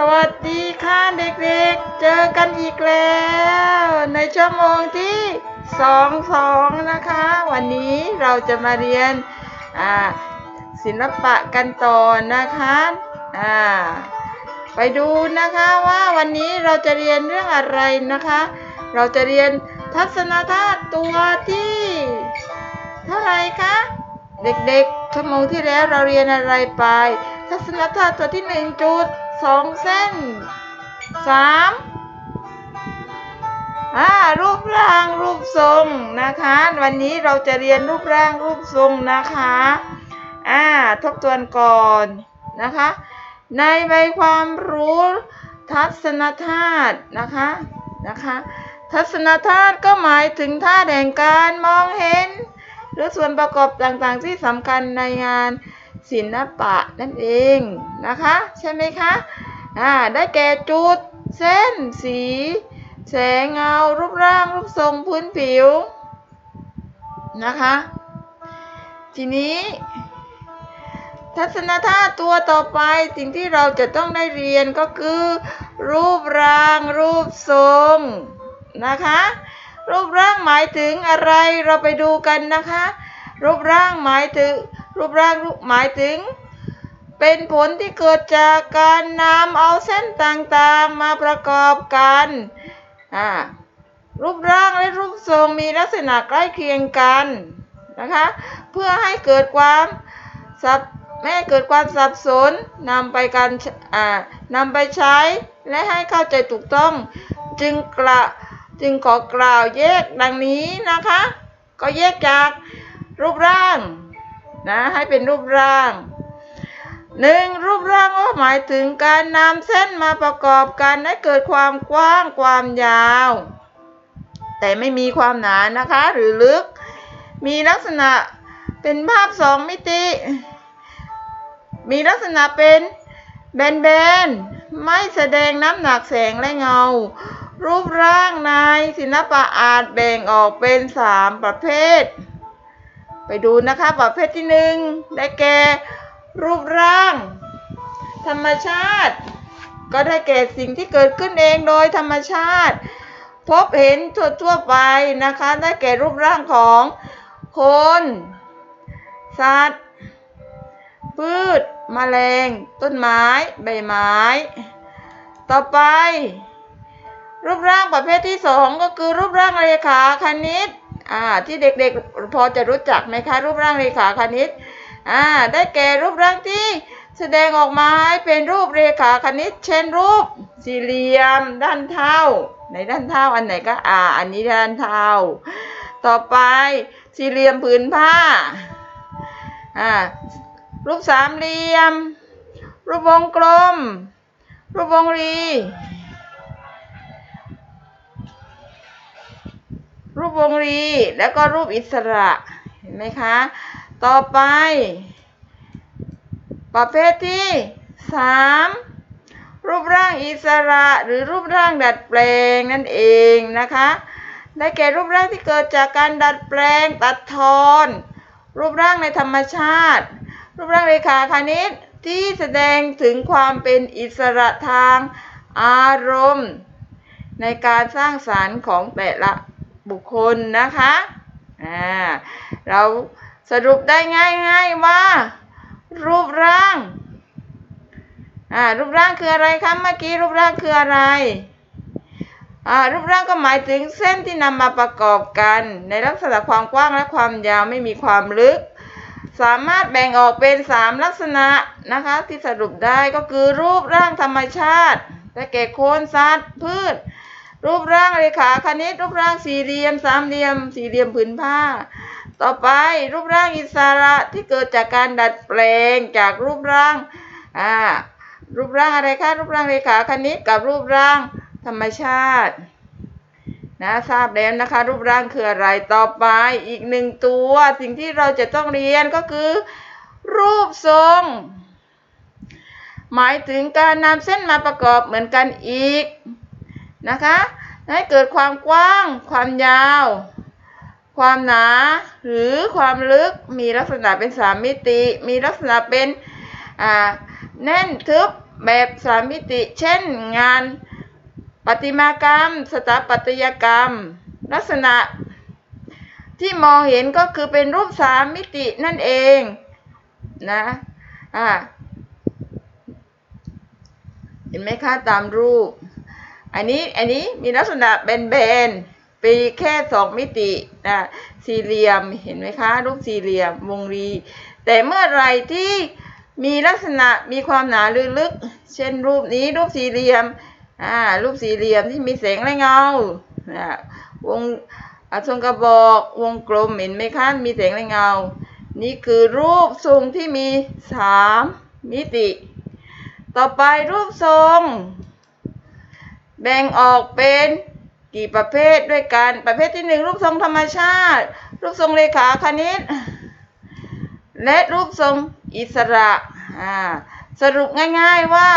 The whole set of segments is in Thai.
สวัสดีค่ะเด็กๆ เจอกันอีกแล้ว ในชั่วโมงที่สองสองนะคะ วันนี้เราจะมาเรียนศิลปะกันต่อนะคะไปดูนะคะว่าวันนี้เราจะเรียนเรื่องอะไรนะคะ เราจะเรียนทัศนธาตุตัวที่ เท่าไรคะเด็กๆชั่วโมงที่แล้วเราเรียนอะไรไป ทัศนธาตุตัวที่หนึ่งจุด สองเส้นสามอ่ารูปร่างรูปทรงนะคะ วันนี้เราจะเรียนรูปร่างรูปทรงนะคะอ่าทบทวนก่อนนะคะ ในใบความรู้ทัศนธาตุนะคะนะคะ ทัศนธาตุก็หมายถึงท่าแห่งการมองเห็น หรือส่วนประกอบต่างๆที่สำคัญในงาน ศิลปะนั่นเองนะคะ ใช่ไหมคะอ่าได้แก่จุด เส้น สี แสงเงา รูปร่าง รูปทรงพื้นผิวนะคะ ทีนี้ ทัศนธาตุตัวต่อไปสิ่งที่เราจะต้องได้เรียนก็คือ รูปร่าง รูปทรงนะคะรูปร่างหมายถึงอะไรเราไปดูกันนะคะ รูปร่างหมายถึง รูปร่างรูปหมายถึง เป็นผลที่เกิดจากการนำเอาเส้นต่างๆมาประกอบกันอ่ารูปร่างและรูปทรงมีลักษณะใกล้เคียงกันนะคะเพื่อให้เกิดความสับไม่ให้เกิดความสับสนนำไปการอ่านำไปใช้และให้เข้าใจถูกต้อง จึงกระจึงขอกล่าวแยกดังนี้นะคะ ก็แยกจากรูปร่าง นะให้เป็นรูปร่างหนึ่งรูปร่างก็หมายถึงการนำเส้นมาประกอบกันให้เกิดความกว้างความยาว แต่ไม่มีความหนานะคะ หรือลึก มีลักษณะเป็นภาพสองมิติ มีลักษณะเป็นแบนๆ ไม่แสดงน้ำหนักแสงและเงา รูปร่างในศิลปะอาจแบ่งออกเป็นสามประเภท ไปดูนะคะประเภทที่หนึ่งได้แก่รูปร่าง ธรรมชาติ ก็ได้แก่สิ่งที่เกิดขึ้นเองโดยธรรมชาติ พบเห็นทั่วๆไปนะคะ ได้แก่รูปร่างของคน สัตว์ พืชแมลง ต้นไม้ ใบไม้ ต่อไป รูปร่างประเภทที่สองก็คือรูปร่างเรขาคณิตอ่าที่เด็กๆพอจะรู้จักไหมคะรูปร่างเรขาคณิตอ่าได้แก่รูปร่างที่แสดงออกมาให้เป็นรูปเรขาคณิต เช่นรูปสี่เหลี่ยม ด้านเท่าในด้านเท่าอันไหนก็อ่าอันนี้ด้านเท่า ต่อไปสี่เหลี่ยมผืนผ้าอ่ารูปสามเหลี่ยม รูปวงกลม รูปวงรี รูปวงรีแล้วก็รูปอิสระเห็นไหมคะ ต่อไป ประเภทที่สามรูปร่างอิสระหรือรูปร่างดัดแปลงนั่นเองนะคะ ได้แก่รูปร่างที่เกิดจากการดัดแปลงตัดทอน รูปร่างในธรรมชาติ รูปร่างเรขาคณิตที่แสดงถึงความเป็นอิสระทางอารมณ์ ในการสร้างสารรค์ของแต่ละ บุคคลนะคะอ่าเราสรุปได้ง่ายๆว่า รูปร่างอ่ารูปร่างคืออะไรคะเมื่อกี้รูปร่างคืออะไรอ่ารูปร่างก็หมายถึงเส้นที่นำมาประกอบกัน ในลักษณะความกว้างและความยาวไม่มีความลึก สามารถแบ่งออกเป็นสามลักษณะนะคะ ที่สรุปได้ก็คือรูปร่างธรรมชาติได้แก่โคนสัตว์พืช รูปร่างเรขาคณิต รูปร่างสี่เหลี่ยมสามเหลี่ยม สี่เหลี่ยมผืนผ้า ต่อไปรูปร่างอิสระที่เกิดจากการดัดแปลงจากรูปร่างอ่ารูปร่างอะไรคะรูปร่างเรขาคณิตกับรูปร่างธรรมชาตินะทราบแล้วนะคะ รูปร่างคืออะไรต่อไปอีกหนึ่งตัว สิ่งที่เราจะต้องเรียนก็คือ รูปทรง หมายถึงการนำเส้นมาประกอบเหมือนกันอีก นะคะให้เกิดความกว้าง ความยาว ความหนา หรือความลึกมีลักษณะเป็นสามมิติ มีลักษณะเป็นแน่นทึบแบบสามมิติ เช่นงานประติมากรรม สถาปัตยกรรม ลักษณะที่มองเห็นก็คือเป็นรูปสามมิตินั่นเองนะอ่าเห็นไหมคะตามรูป อันนี้อันนี้มีลักษณะแบนๆปีแค่สองมิตินะสี่เหลี่ยมเห็นไหมคะรูปสี่เหลี่ยมวงรี แต่เมื่อไรที่มีลักษณะมีความหนาลึกๆเช่นรูปนี้รูปสี่เหลี่ยมอ่ารูปสี่เหลี่ยมที่มีแสงและเงาอ่าวงอาทรงกระบอกวงกลมเห็นไหมคะมีแสงและเงา นี่คือรูปทรงที่มีสามมิติ ต่อไปรูปทรง แบ่งออกเป็นกี่ประเภทด้วยกัน ประเภทที่หนึ่งรูปทรงธรรมชาติ รูปทรงเลขาคณิต และรูปทรงอิสระอ่าสรุปง่ายๆว่า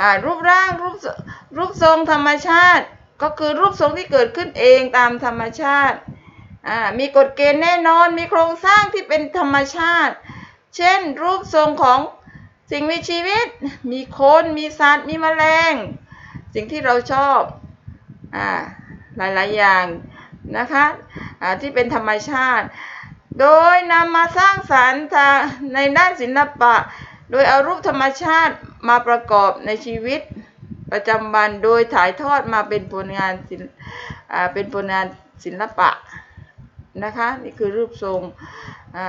อ่ารูปร่างรูปรูปทรงธรรมชาติ ก็คือรูปทรงที่เกิดขึ้นเองตามธรรมชาติอ่ามีกฎเกณฑ์แน่นอนมีโครงสร้างที่เป็นธรรมชาติ เช่น รูปทรงของสิ่งมีชีวิต มีคน มีสัตว์ มีแมลง สิ่งที่เราชอบอ่าหลายๆอย่างนะคะอ่าที่เป็นธรรมชาติ โดยนำมาสร้างสรรค์ทางในด้านศิลปะ โดยเอารูปธรรมชาติมาประกอบในชีวิตประจำวันโดยถ่ายทอดมาเป็นผลงานศิลป์อ่าเป็นผลงานศิลปะนะคะนี่คือรูปทรงอ่า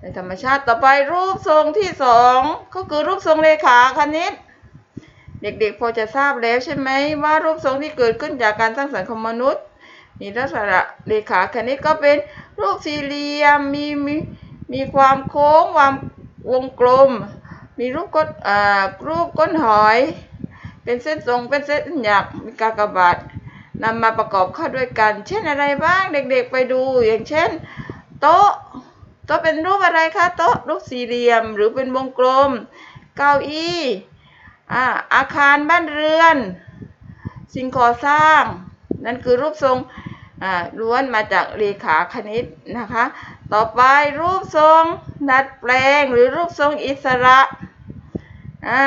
ในธรรมชาติต่อไปรูปทรงที่สองก็คือรูปทรงเลขาคณิต เด็กๆ พอจะทราบแล้วใช่ไหมว่ารูปทรงที่เกิดขึ้นจากการสร้างสรรค์ของมนุษย์มีลักษณะเลขาคณิตก็เป็นรูปสี่เหลี่ยมมีมีมีความโค้งความวงกลม มีรูปก้นอ่ารูปก้นหอย เป็นเส้นตรงเป็นเส้นหยักมีกากบาทนำมาประกอบเข้าด้วยกัน เช่นอะไรบ้างเด็กๆไปดูอย่างเช่น โต๊ะโต๊ะเป็นรูปอะไรคะโต๊ะรูปสี่เหลี่ยมหรือเป็นวงกลม เก้าอี้ อ่าอาคารบ้านเรือน สิ่งก่อสร้าง นั่นคือรูปทรงอ่าล้วนมาจากเลขาคณิตนะคะ ต่อไปรูปทรงดัดแปลงหรือรูปทรงอิสระอ่า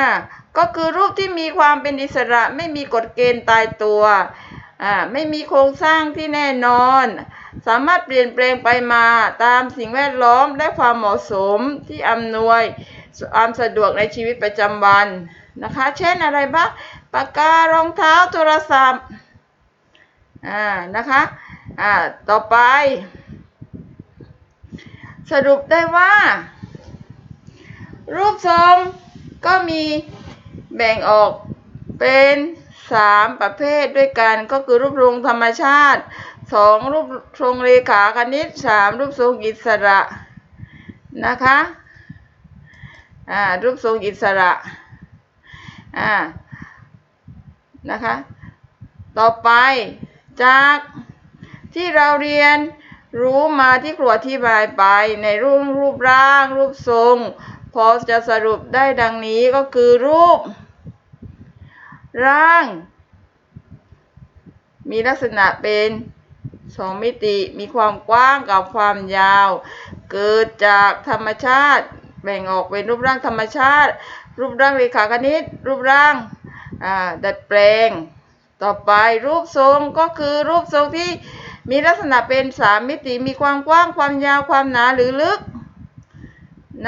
ก็คือรูปที่มีความเป็นอิสระไม่มีกฎเกณฑ์ตายตัวอ่าไม่มีโครงสร้างที่แน่นอน สามารถเปลี่ยนแปลงไปมาตามสิ่งแวดล้อมและความเหมาะสมที่อำนวยความสะดวกในชีวิตประจำวัน นะคะ เช่นอะไรบ้างปากการองเท้าโทรศัพท์อ่านะคะอ่าต่อไป สรุปได้ว่า รูปทรงก็มีแบ่งออกเป็นสามประเภทด้วยกันก็คือรูปทรงธรรมชาติสองรูปทรงเลขาคณิตสามรูปทรงอิสระนะคะอ่ารูปทรงอิสระ อ่านะคะ ต่อไปจากที่เราเรียนรู้มาที่ครูอธิบายไปในรูปรูปร่าง รูปทรง พอจะสรุปได้ดังนี้ก็คือรูป ร่าง มีลักษณะเป็นสองมิติมีความกว้างกับความยาว เกิดจากธรรมชาติ แบ่งออกเป็นรูปร่างธรรมชาติ รูปร่างเรขาคณิต รูปร่างดัดแปลง ต่อไปรูปทรงก็คือรูปทรงที่มีลักษณะเป็นสามมิติมีความกว้างความยาวความหนาหรือลึก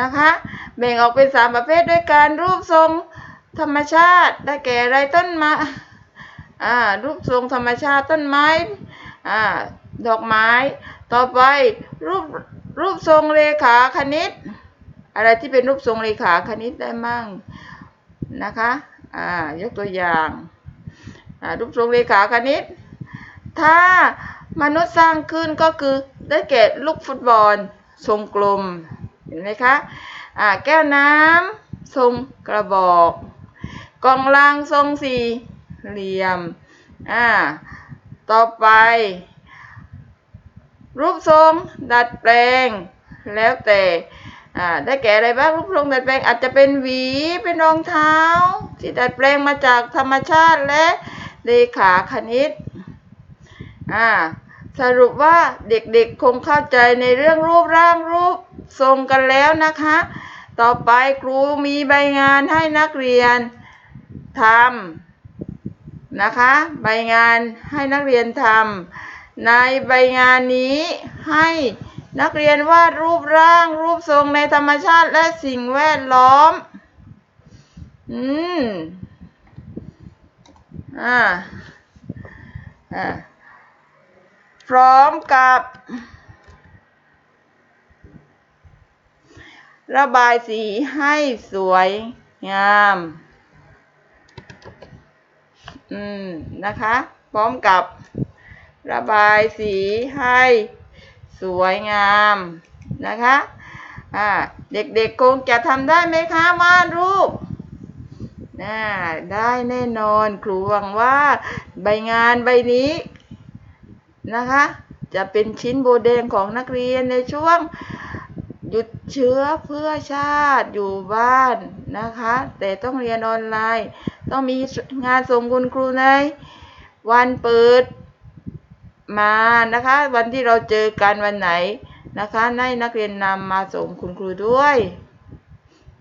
นะคะแบ่งออกเป็นสามประเภทด้วยการรูปทรงธรรมชาติได้แก่ไรต้นไม้อ่ารูปทรงธรรมชาติต้นไม้อ่าดอกไม้ ต่อไปรูปรูปทรงเลขาคณิต อะไรที่เป็นรูปทรงเลขาคณิตได้มั่งนะคะอ่ายกตัวอย่างรูปทรงเลขาคณิต ถ้ามนุษย์สร้างขึ้นก็คือได้แก่ลูกฟุตบอลทรงกลมเห็นไหมคะอ่าแก้วน้ำทรงกระบอกกล่องรางทรงสี่เหลี่ยมอ่าต่อไป รูปทรงดัดแปลง แล้วแต่ อ่าได้แก่อะไรบ้างรูปทรงดัดแปลงอาจจะเป็นหวีเป็นรองเท้า ที่ดัดแปลงมาจากธรรมชาติและเลขาคณิตอ่าสรุปว่าเด็กๆคงเข้าใจในเรื่องรูปร่างรูปทรงกันแล้วนะคะ ต่อไปครูมีใบงานให้นักเรียนทำนะคะ ใบงานให้นักเรียนทำในใบงานนี้ให้ นักเรียนวาดรูปร่าง รูปทรงในธรรมชาติและสิ่งแวดล้อม อืม อ่า อ่า พร้อมกับ ระบายสีให้สวยงาม อืม นะคะ พร้อมกับ ระบายสีให้ สวยงามนะคะเด็กๆคงจะทำได้ไหมคะวาดรูปน่าได้แน่นอนครูหวังว่าใบงานใบนี้นะคะ จะเป็นชิ้นโบแดงของนักเรียนในช่วงหยุดเชื้อเพื่อชาติอยู่บ้านนะคะ แต่ต้องเรียนออนไลน์ ต้องมีงานส่งคุณครูในวันเปิด มานะคะ วันที่เราเจอกันวันไหนนะคะให้นักเรียนนำมาส่งคุณครูด้วย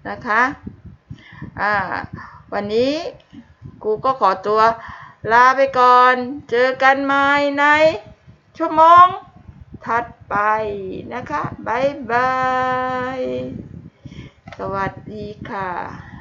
นะคะอ่าวันนี้ครูก็ขอตัวลาไปก่อน เจอกันใหม่ในชั่วโมงถัดไปนะคะบายบาย สวัสดีค่ะ